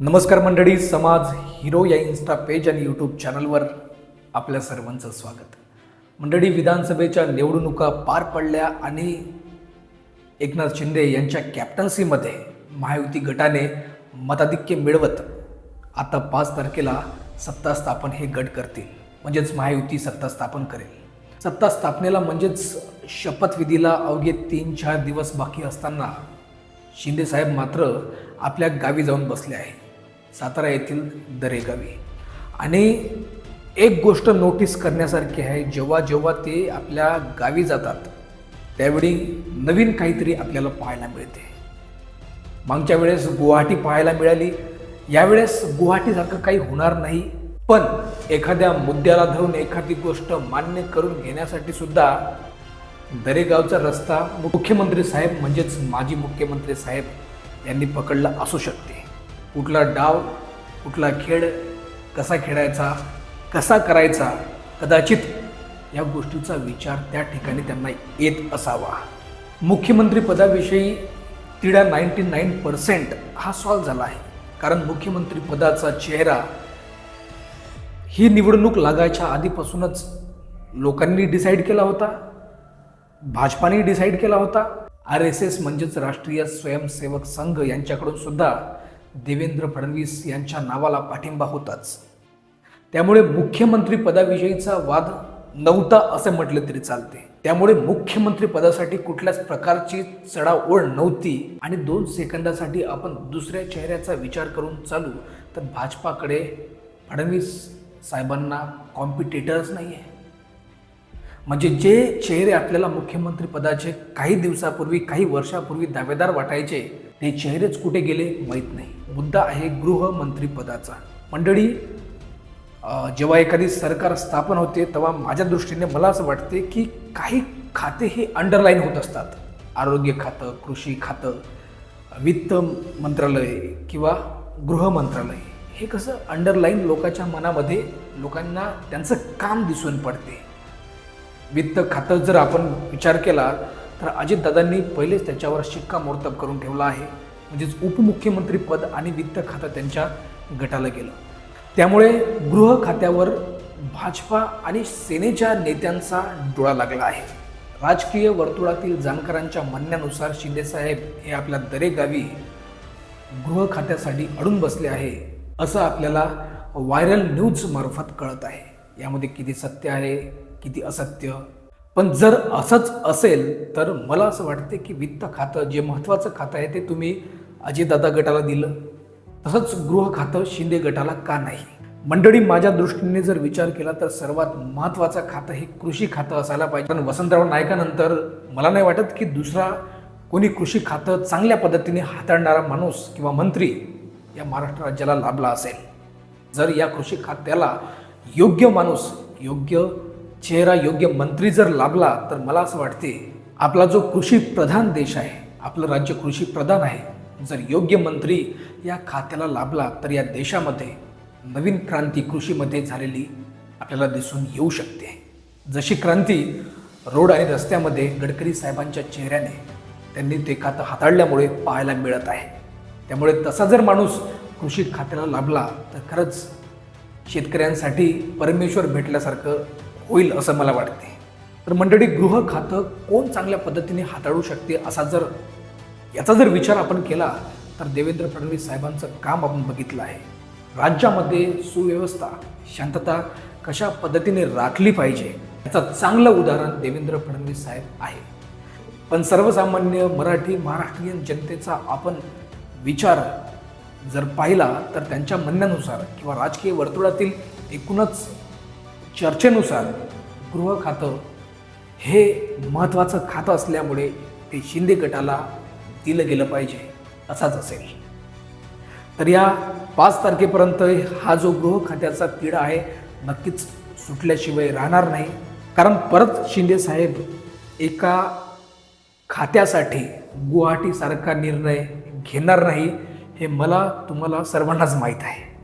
नमस्कार मंडळी समाज हिरो या इन्स्टा पेज आणि यूट्यूब चॅनलवर आपल्या सर्वांचं स्वागत. मंडळी विधानसभेच्या निवडणुका पार पडल्या आणि एकनाथ शिंदे यांच्या कॅप्टन्सीमध्ये महायुती गटाने मताधिक्य मिळवत आता पाच तारखेला सत्ता स्थापन हे गट करतील. म्हणजेच महायुती सत्ता स्थापन करेल. सत्ता स्थापनेला म्हणजेच शपथविधीला अवघे तीन चार दिवस बाकी असताना शिंदे साहेब मात्र आपल्या गावी जाऊन बसले आहे सातारा येथील दरेगावी. आणि एक गोष्ट नोटीस करण्यासारखी आहे जेव्हा जेव्हा ते आपल्या गावी जातात त्यावेळी नवीन काहीतरी आपल्याला पाहायला मिळते. मागच्या वेळेस गुवाहाटी पाहायला मिळाली यावेळेस गुवाहाटीसारखं काही होणार नाही पण एखाद्या मुद्द्याला धरून एखादी गोष्ट मान्य करून घेण्यासाठी सुद्धा दरेगावचा रस्ता मुख्यमंत्री साहेब म्हणजेच माजी मुख्यमंत्री साहेब यांनी पकडला असू शकते. कुठला डाव कुठला खेळ कसा खेळायचा कसा करायचा कदाचित या गोष्टीचा विचार त्या ठिकाणी त्यांना येत असावा. मुख्यमंत्री पदाविषयी तिडा नाईन्टी नाईन पर्सेंट हा सॉल्व झाला आहे. कारण मुख्यमंत्री पदाचा चेहरा ही निवडणूक लागायच्या आधीपासूनच लोकांनी डिसाईड केला होता. भाजपाने डिसाईड केला होता. आर एस एस म्हणजेच राष्ट्रीय स्वयंसेवक संघ यांच्याकडून सुद्धा देवेंद्र फडणवीस यांच्या नावाला पाठिंबा होताच. त्यामुळे मुख्यमंत्री पदाविषयीचा वाद नव्हता असे म्हटलं तरी चालते. त्यामुळे मुख्यमंत्री पदासाठी कुठल्याच प्रकारची चढाओढ नव्हती आणि दोन सेकंदासाठी आपण दुसऱ्या चेहऱ्याचा विचार करून चालू तर भाजपाकडे फडणवीस साहेबांना कॉम्पिटेटर्स नाही आहे म्हणजे जे चेहरे आपल्याला मुख्यमंत्री पदाचे काही दिवसापूर्वी काही वर्षापूर्वी दावेदार वाटायचे ते चेहरेच कुठे गेले माहीत नाही. मुद्दा आहे गृहमंत्रीपदाचा मंडळी जेव्हा एखादी सरकार स्थापन होते तेव्हा माझ्या दृष्टीने मला असं वाटते की काही खाते हे अंडरलाईन होत असतात. आरोग्य खातं कृषी खातं वित्त मंत्रालय किंवा गृह मंत्रालय. हे कसं अंडरलाईन लोकांच्या मनामध्ये लोकांना त्यांचं काम दिसून पडते. वित्त खातं जर आपण विचार केला तर अजितदादांनी पहिलेच त्याच्यावर शिक्कामोर्तब करून ठेवला आहे. म्हणजेच उपमुख्यमंत्री पद आणि वित्त खातं त्यांच्या गटाला गेलं. त्यामुळे गृह खात्यावर भाजपा आणि सेनेच्या नेत्यांचा डोळा लागला आहे. राजकीय वर्तुळातील जाणकारांच्या म्हणण्यानुसार शिंदेसाहेब हे आपल्या दरेगावी गृह खात्यासाठी अडून बसले आहे असं आपल्याला व्हायरल न्यूजमार्फत कळत आहे. यामध्ये किती सत्य आहे किती असत्य पण जर असंच असेल तर मला असं वाटते की वित्त खातं जे महत्त्वाचं खातं आहे ते तुम्ही अजितदादा गटाला दिलं. तसंच गृह खातं शिंदे गटाला का नाही? मंडळी माझ्या दृष्टीने जर विचार केला तर सर्वात महत्त्वाचं खातं हे कृषी खातं असायला पाहिजे. पण वसंतराव नायकानंतर मला नाही वाटत की दुसरा कोणी कृषी खातं चांगल्या पद्धतीने हाताळणारा माणूस किंवा मंत्री या महाराष्ट्र राज्याला लाभला असेल. जर या कृषी खात्याला योग्य माणूस योग्य चेहरा योग्य मंत्री जर लाभला तर मला असं वाटते आपला जो कृषी प्रधान देश आहे आपलं राज्य कृषी प्रधान आहे जर योग्य मंत्री या खात्याला लाभला तर या देशामध्ये नवीन क्रांती कृषीमध्ये झालेली आपल्याला दिसून येऊ शकते. जशी क्रांती रोड आणि रस्त्यामध्ये गडकरी साहेबांच्या चेहऱ्याने त्यांनी ते खातं हाताळल्यामुळे पाहायला मिळत आहे. त्यामुळे तसा जर माणूस कृषी खात्याला लाभला तर खरंच शेतकऱ्यांसाठी परमेश्वर भेटल्यासारखं होईल असं मला वाटते. तर मंडळी गृह खातं कोण चांगल्या पद्धतीने हाताळू शकते असा जर याचा जर विचार आपण केला तर देवेंद्र फडणवीस साहेबांचं काम आपण बघितलं आहे. राज्यामध्ये सुव्यवस्था शांतता कशा पद्धतीने राखली पाहिजे याचं चांगलं उदाहरण देवेंद्र फडणवीस साहेब आहे. पण सर्वसामान्य मराठी महाराष्ट्रीयन जनतेचा आपण विचार जर पाहिला तर त्यांच्या म्हणण्यानुसार किंवा राजकीय वर्तुळातील एकूणच चर्चेनुसार गृह खातं हे महत्त्वाचं खातं असल्यामुळे ते शिंदे गटाला दिलं गेलं पाहिजे असाच असेल. तर या पाच तारखेपर्यंत हा जो गृह खात्याचा तिढा आहे नक्कीच सुटल्याशिवाय राहणार नाही. कारण परत शिंदे साहेब एका खात्यासाठी गुवाहाटीसारखा निर्णय घेणार नाही हे मला तुम्हाला सर्वांनाच माहीत आहे.